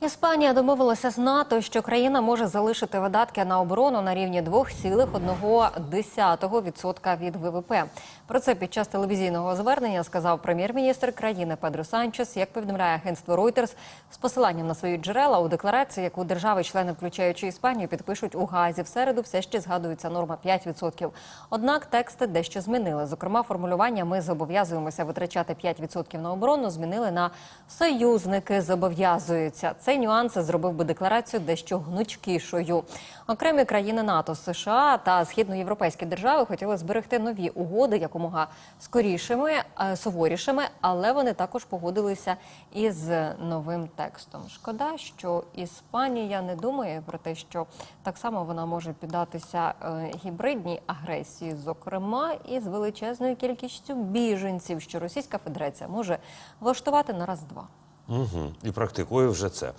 Іспанія домовилася з НАТО, що країна може залишити видатки на оборону на рівні 2,1% від ВВП. Про це під час телевізійного звернення сказав прем'єр-міністр країни Педро Санчес. Як повідомляє агентство Reuters, з посиланням на свої джерела у декларації, яку держави-члени, включаючи Іспанію, підпишуть у Газі. В середу все ще згадується норма 5%. Однак тексти дещо змінили. Зокрема, формулювання ми зобов'язуємося витрачати 5% на оборону. Змінили на союзники зобов'язуються. Цей нюанс зробив би декларацію дещо гнучкішою. Окремі країни НАТО, США та східноєвропейські держави хотіли зберегти нові угоди якомога скорішими, е, суворішими, але вони також погодилися із новим текстом. Шкода, що Іспанія не думає про те, що так само вона може піддатися е, гібридній агресії, зокрема із величезною кількістю біженців, що Російська Федерація може влаштувати на раз-два. Угу. І практикує вже це.